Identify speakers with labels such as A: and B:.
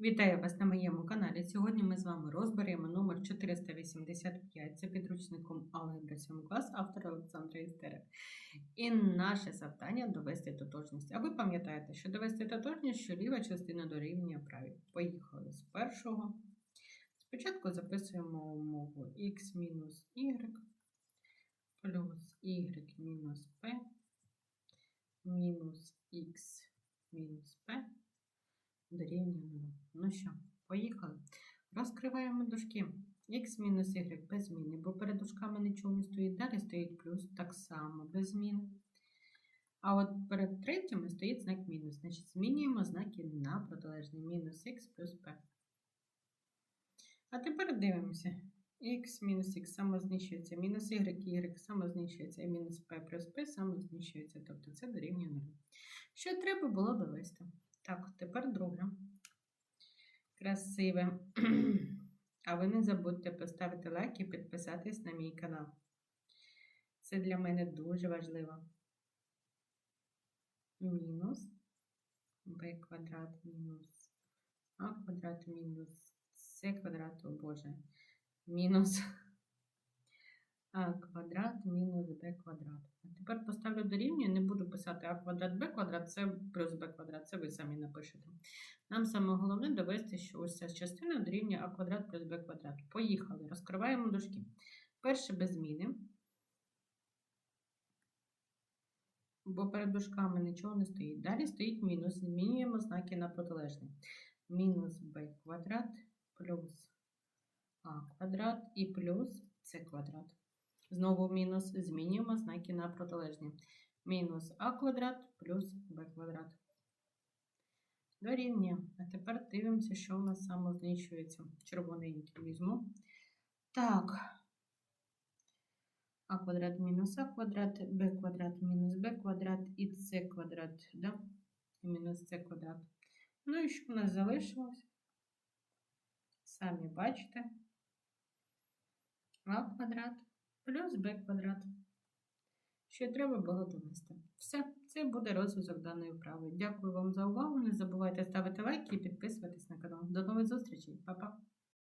A: Вітаю вас на моєму каналі. Сьогодні ми з вами розберемо номер 485. Це підручником Алгебра 7 клас автора Олександра Істерик. І наше завдання довести тотожність. А ви пам'ятаєте, що довести тотожність, що ліва частина дорівнює правій. Поїхали з першого. Спочатку записуємо умову x мінус y плюс y мінус p мінус x мінус p дорівнює 0. Ну що, поїхали. Розкриваємо дужки. Х мінус y без зміни, бо перед дужками нічого не стоїть. Далі стоїть плюс так само без зміни. А от перед третіми стоїть знак мінус. Значить, змінюємо знаки на протилежний мінус х плюс p. А тепер дивимося. Х мінус х самознищується, мінус y, y самознищується, і мінус p плюс p самознищується. Тобто це дорівнює 0. Що треба було довести? Так, тепер друге. Красиве. А ви не забудьте поставити лайк і підписатись на мій канал. Це для мене дуже важливо. Мінус b квадрат мінус а квадрат мінус с квадрат, о Боже, мінус квадрат мінус b квадрат. А тепер поставлю дорівнює, не буду писати а квадрат b квадрат, це плюс b квадрат, це ви самі напишете. Нам саме головне довести, що ось ця частина дорівнює а квадрат плюс b квадрат. Поїхали, розкриваємо дужки. Перше без зміни. Бо перед дужками нічого не стоїть. Далі стоїть мінус, змінюємо знаки на протилежний. Мінус b квадрат плюс а квадрат і плюс c квадрат. Знову мінус, змінюємо знаки на протилежні. Мінус а квадрат плюс b квадрат. Дорівнює. А тепер дивимося, що у нас самознищується. Червоненький візьму. Так. А квадрат мінус а квадрат, b квадрат мінус b квадрат і c квадрат. Да? І мінус c квадрат. Ну і що у нас залишилось? Самі бачите. А квадрат плюс b квадрат. Що треба було довести. Все, це буде розв'язок даної вправи. Дякую вам за увагу. Не забувайте ставити лайки і підписуватись на канал. До нових зустрічей, Па-па!